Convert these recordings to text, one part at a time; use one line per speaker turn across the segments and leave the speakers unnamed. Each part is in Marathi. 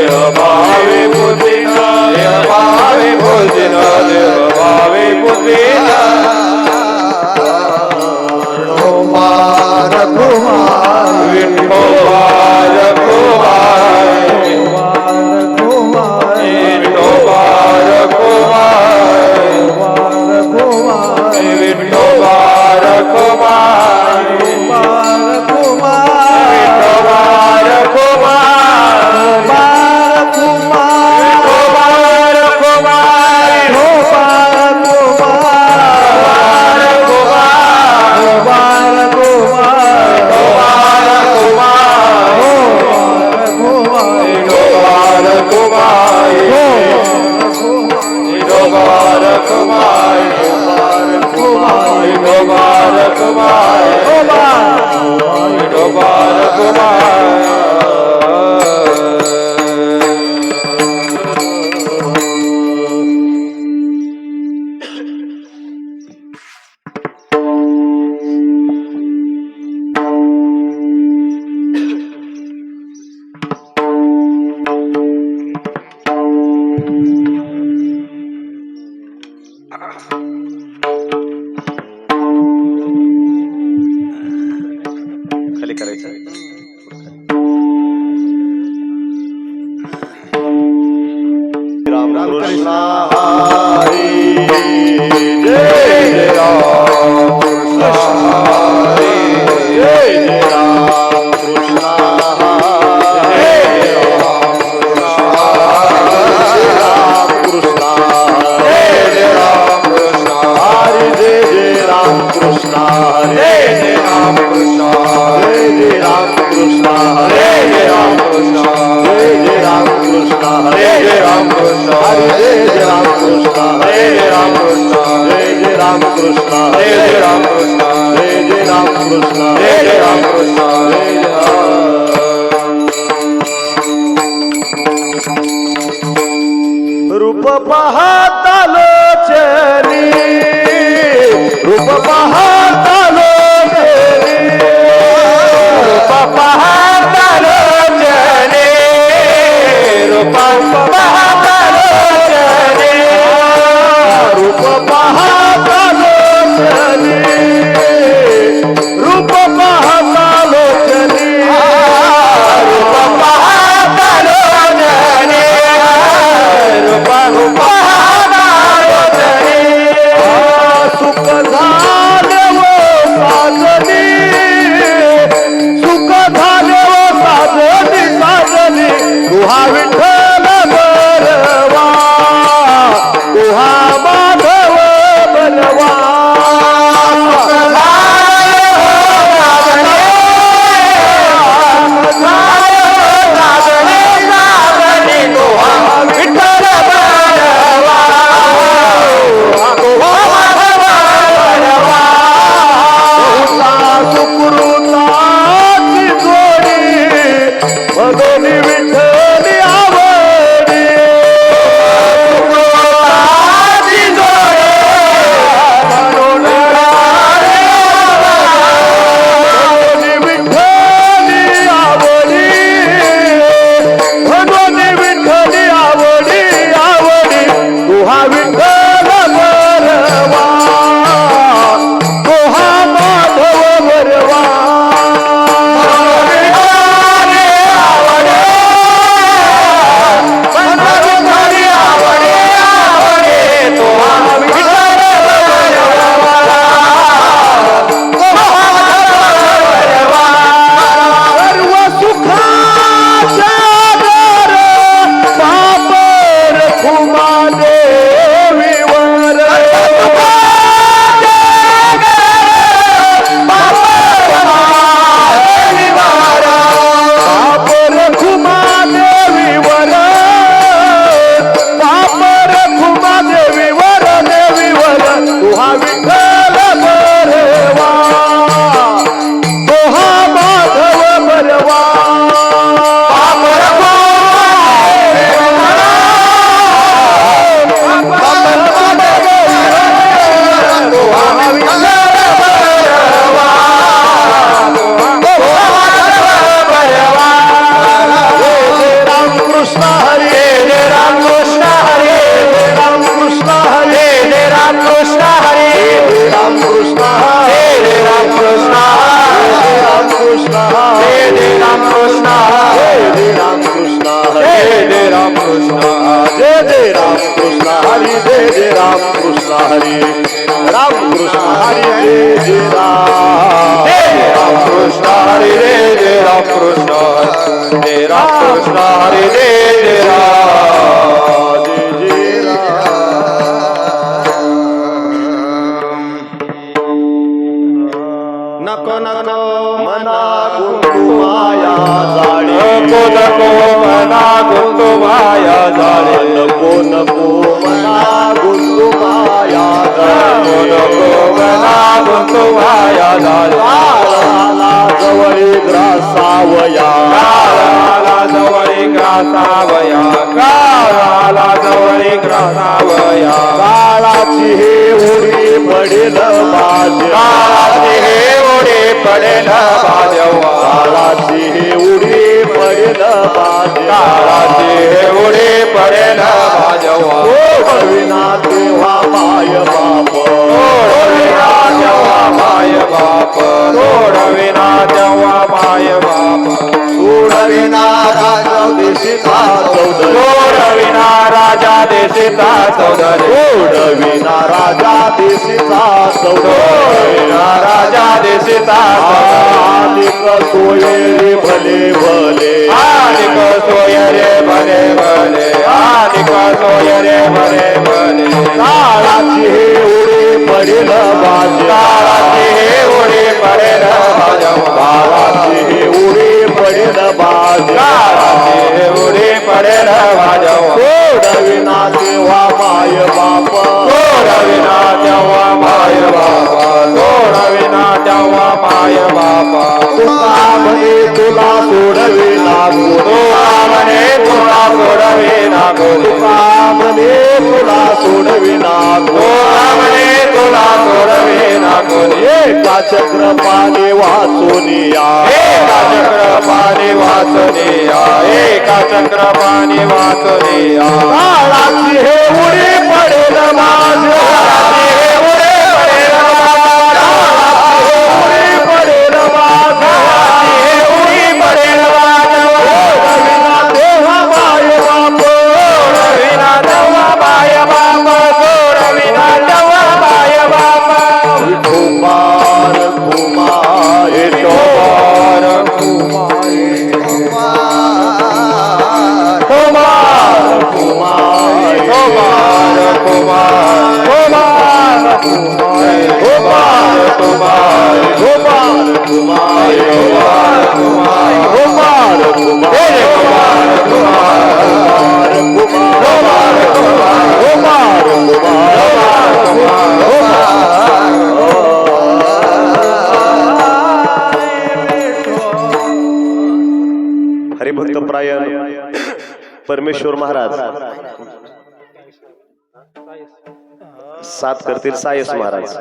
देव भावे पुत्रिका
देव भावे भोजना देव भावे पुत्रिका Música हरी राम कृष्ण हरी जय राम। राम कृष्ण हरी जय राम कृष्ण। जय राम कृष्ण हरी जय राम। जय जय नको नको मना गुंतू माया जाळे नको नको मना गुंतू माया जाळे नको नको जाळे काळाला जवळी ग्रासावया जवळी ग्रासावया काळाला जवळी ग्रासावया काळाची हे उडी पडेल बाज काळाची हे उडी पडेल बाजवा. काळाची हे उडी पडेल काळाचे एवढे पडेल माझ्या तेव्हा माय बाप. तेव्हा माय बाप. सोडवे देता चौदर उडविना राजा देशीचा सोयरे भले भले. आलिक सोयरे भले भले. आलिक सोयरे भले भले. ताळाची हे उडे पडेल बाजा ताळाची हे उडे पडेल बाजा ताळाची हे उडे पडेल बाज. पडेल बाज. सोडविना हो, तेव्हा माय बाप. हो, सोडविना तेव्हा माय बाप. हो, सोडविना तेव्हा माय बाप. तुला म्हणे तुला सोडविना तुला म्हणे तुला सोडविना तुला म्हणे तुला सोडविना तुला म्हणे तुला सोडवे ना कोणी चक्र पाणी वाचूनिया एका चक्र पाणी वाचूनिया एका चक्र पाणी वाचूनिया हे उडी पडेल माझ्या. परमेश्वर महाराज. सात करतील सायस महाराज.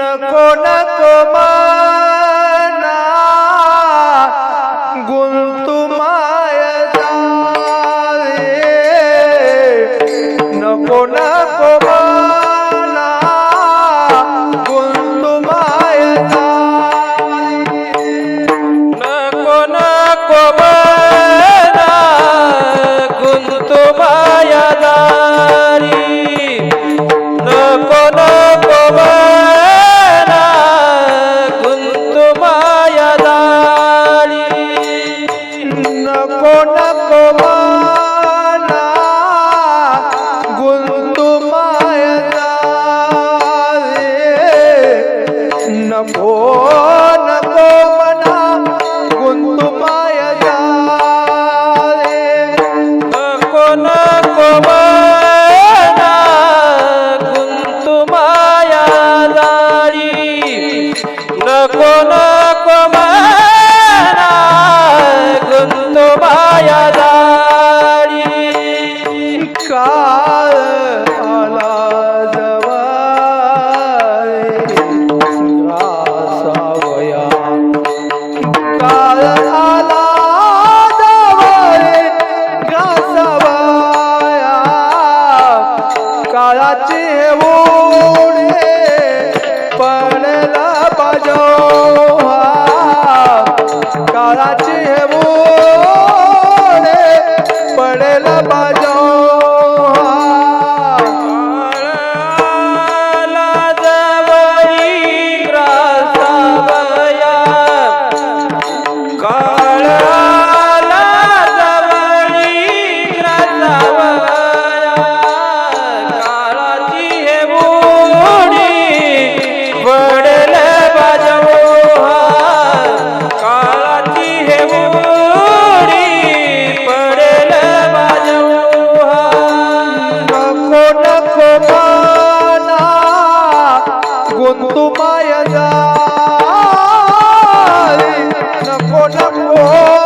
नको नको
তোমায় যায় নকো নকো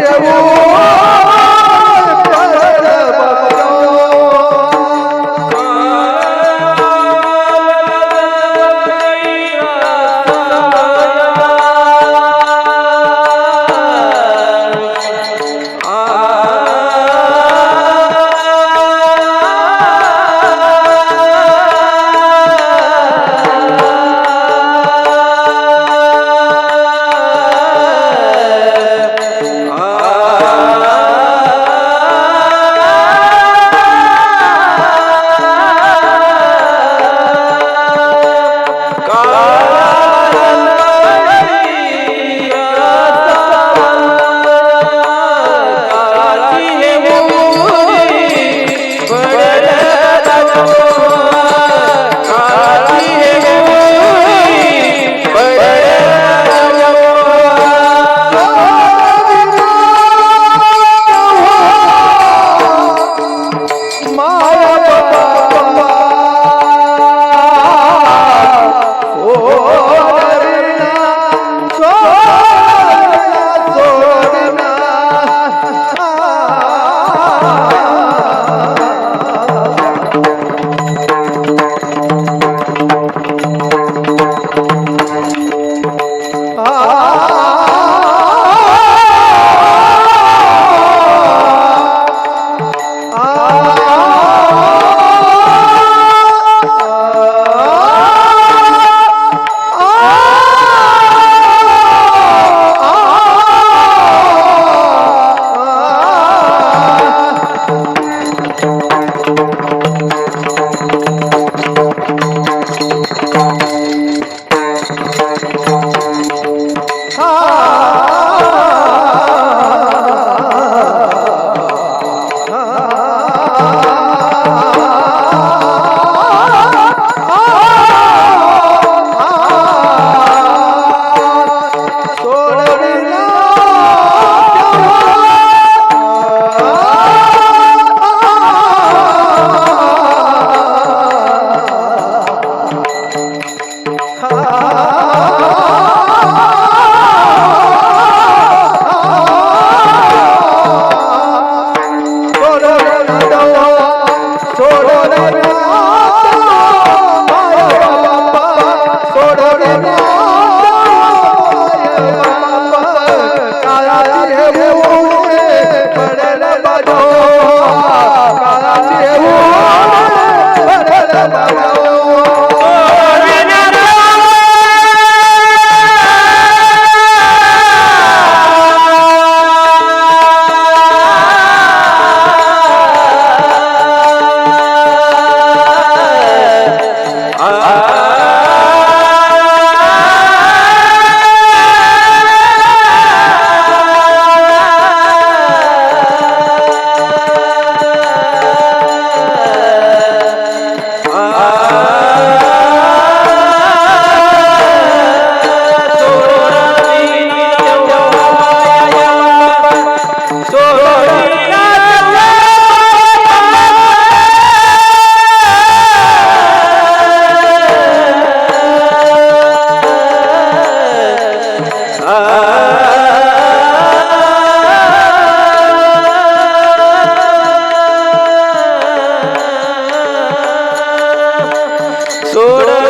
Iya. ah.
Dora.